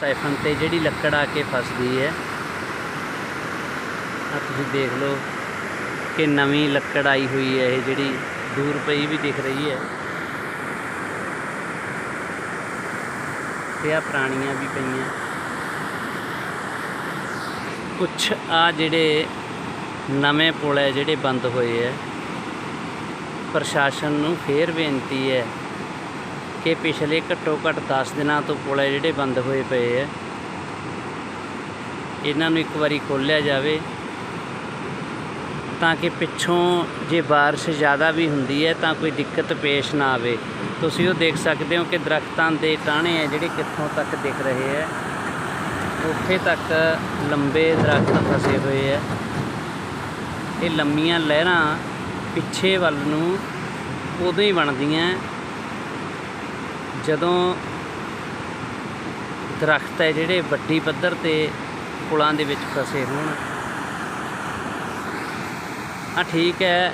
Siphon ਤੇ ਜਿਹੜੀ ਲੱਕੜ ਆ ਕੇ ਫਸਦੀ ਹੈ। ਆ ਤੁਸੀਂ ਦੇਖ ਲਓ ਕਿ ਨਵੀਂ ਲੱਕੜ ਆਈ ਹੋਈ ਹੈ, ਇਹ ਜਿਹੜੀ ਦੂਰ ਪਈ ਵੀ ਦਿਖ ਰਹੀ ਹੈ। ਤੇ ਆ ਪੁਰਾਣੀਆਂ ਵੀ ਪਈਆਂ। ਕੁਛ ਆ ਜਿਹੜੇ ਨਵੇਂ ਪੁਲ ਹੈ, ਜਿਹੜੇ ਬੰਦ ਹੋਏ ਹੈ। ਪ੍ਰਸ਼ਾਸਨ ਨੂੰ ਫੇਰ ਬੇਨਤੀ ਹੈ ਕਿ ਪਿਛਲੇ ਘੱਟੋ ਘੱਟ 10 ਦਿਨਾਂ ਤੋਂ ਪੁਲ ਹੈ ਜਿਹੜੇ ਬੰਦ ਹੋਏ ਪਏ ਹੈ। ਇਹਨਾਂ ਨੂੰ ਇੱਕ ਵਾਰੀ ਖੋਲ੍ਹਿਆ ਜਾਵੇ ਤਾਂ ਕਿ ਪਿੱਛੋਂ ਜੇ ਬਾਰਿਸ਼ ਜ਼ਿਆਦਾ ਵੀ ਹੁੰਦੀ ਹੈ ਤਾਂ ਕੋਈ ਦਿੱਕਤ ਪੇਸ਼ ਨਾ ਆਵੇ। ਤੁਸੀਂ ਉਹ ਦੇਖ ਸਕਦੇ ਹੋ ਕਿ ਦਰਖਤਾਂ ਦੇ ਟਾਹਣੇ ਹੈ ਜਿਹੜੇ ਕਿੱਥੋਂ ਤੱਕ ਦਿਖ ਰਹੇ ਹੈ। ਉੱਥੇ ਤੱਕ ਲੰਬੇ ਦਰਖਤ ਫਸੇ ਹੋਏ ਹੈ। ਇਹ ਲੰਮੀਆਂ ਲਹਿਰਾਂ ਪਿੱਛੇ ਵੱਲ ਨੂੰ ਉਦੋਂ ਹੀ ਬਣਦੀਆਂ ਜਦੋਂ ਦਰਖਤ ਹੈ ਜਿਹੜੇ ਵੱਡੀ ਪੱਧਰ ਤੇ ਪੁਲਾਂ ਦੇ ਵਿੱਚ ਫਸੇ ਹੋਣ ਆ ਠੀਕ ਹੈ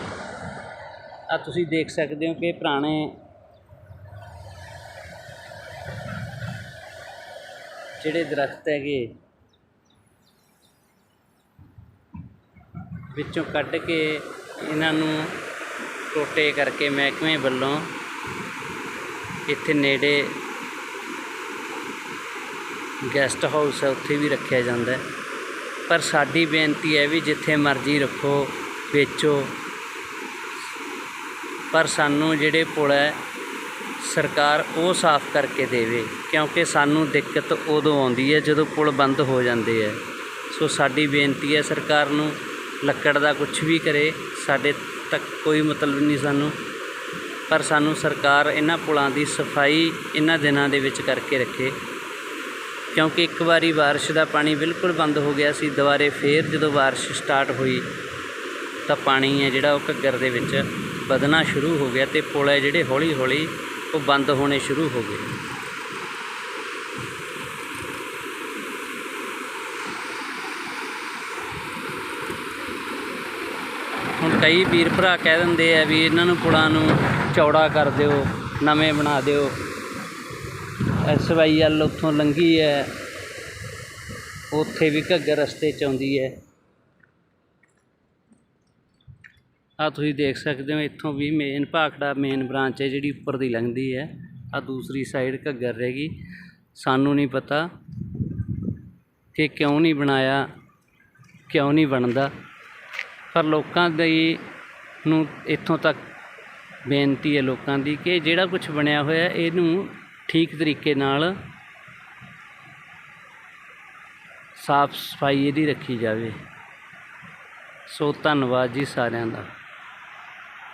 ਆ ਤੁਸੀਂ ਦੇਖ ਸਕਦੇ ਹੋ ਕਿ ਪੁਰਾਣੇ ਜਿਹੜੇ ਦਰਖਤ ਹੈਗੇ ਵਿੱਚੋਂ ਕੱਢ ਕੇ ਇਹਨਾਂ ਨੂੰ ਟੋਟੇ ਕਰਕੇ ਮਹਿਕਮੇ ਵੱਲੋਂ ਇੱਥੇ ਨੇੜੇ ਗੈਸਟ ਹਾਊਸ ਹੈ, ਉੱਥੇ ਵੀ ਰੱਖਿਆ ਜਾਂਦਾ ਪਰ ਸਾਡੀ ਬੇਨਤੀ ਹੈ ਵੀ ਜਿੱਥੇ ਮਰਜ਼ੀ ਰੱਖੋ, ਵੇਚੋ। ਪਰ ਸਾਨੂੰ ਜਿਹੜੇ ਪੁਲ ਹੈ, ਸਰਕਾਰ ਉਹ ਸਾਫ਼ ਕਰਕੇ ਦੇਵੇ, ਕਿਉਂਕਿ ਸਾਨੂੰ ਦਿੱਕਤ ਉਦੋਂ ਆਉਂਦੀ ਹੈ ਜਦੋਂ ਪੁਲ ਬੰਦ ਹੋ ਜਾਂਦੇ ਹੈ। ਸੋ ਸਾਡੀ ਬੇਨਤੀ ਹੈ ਸਰਕਾਰ ਨੂੰ ਲੱਕੜ ਦਾ ਕੁਝ ਵੀ ਕਰੇ, ਸਾਡੇ ਤੱਕ ਕੋਈ ਮਤਲਬ ਨਹੀਂ ਸਾਨੂੰ ਪਰ ਸਾਨੂੰ ਸਰਕਾਰ ਇਹਨਾਂ ਪੁਲਾਂ ਦੀ ਸਫ਼ਾਈ ਇਹਨਾਂ ਦਿਨਾਂ ਦੇ ਵਿੱਚ ਕਰਕੇ ਰੱਖੇ। ਕਿਉਂਕਿ ਇੱਕ ਵਾਰੀ ਬਾਰਿਸ਼ ਦਾ ਪਾਣੀ ਬਿਲਕੁਲ ਬੰਦ ਹੋ ਗਿਆ ਸੀ, ਦੁਬਾਰੇ ਫੇਰ ਜਦੋਂ ਬਾਰਿਸ਼ ਸਟਾਰਟ ਹੋਈ ਤਾਂ ਪਾਣੀ ਹੈ ਜਿਹੜਾ ਉਹ ਘੱਗਰ ਦੇ ਵਿੱਚ ਵਧਣਾ ਸ਼ੁਰੂ ਹੋ ਗਿਆ ਤੇ ਪੁਲ ਹੈ ਜਿਹੜੇ ਹੌਲੀ ਹੌਲੀ ਉਹ ਬੰਦ ਹੋਣੇ ਸ਼ੁਰੂ ਹੋ ਗਏ। ਹੁਣ ਕਈ ਵੀਰ ਭਰਾ ਕਹਿ ਦਿੰਦੇ ਆ ਵੀ ਇਹਨਾਂ ਨੂੰ ਪੁਲਾਂ ਨੂੰ ਚੌੜਾ ਕਰ ਦਿਓ, ਨਵੇਂ ਬਣਾ ਦਿਓ। ਐਸ ਵਾਈ ਐਲ ਉੱਥੋਂ ਲੰਘੀ ਹੈ ਉੱਥੇ ਵੀ ਘੱਗਰ ਰਸਤੇ ਚ ਆਉਂਦੀ ਹੈ ਆ ਤੁਸੀਂ ਦੇਖ ਸਕਦੇ ਹੋ, ਇੱਥੋਂ ਵੀ ਮੇਨ ਭਾਖੜਾ ਮੇਨ ਬ੍ਰਾਂਚ ਹੈ ਜਿਹੜੀ ਉੱਪਰ ਦੀ ਲੰਘਦੀ ਹੈ ਆ ਦੂਸਰੀ ਸਾਈਡ ਘੱਗਰ ਰਹੇਗੀ ਸਾਨੂੰ ਨਹੀਂ ਪਤਾ ਕਿ ਕਿਉਂ ਨਹੀਂ ਬਣਾਇਆ, ਕਿਉਂ ਨਹੀਂ ਬਣਦਾ। ਪਰ ਲੋਕਾਂ ਦੀ ਨੂੰ ਇੱਥੋਂ ਤੱਕ ਬੇਨਤੀ ਹੈ ਲੋਕਾਂ ਦੀ ਕਿ ਜਿਹੜਾ ਕੁਝ ਬਣਿਆ ਹੋਇਆ ਇਹਨੂੰ ਠੀਕ ਤਰੀਕੇ ਨਾਲ ਸਾਫ਼ ਸਫ਼ਾਈ ਇਹਦੀ ਰੱਖੀ ਜਾਵੇ। ਸੋ ਧੰਨਵਾਦ ਜੀ ਸਾਰਿਆਂ ਦਾ।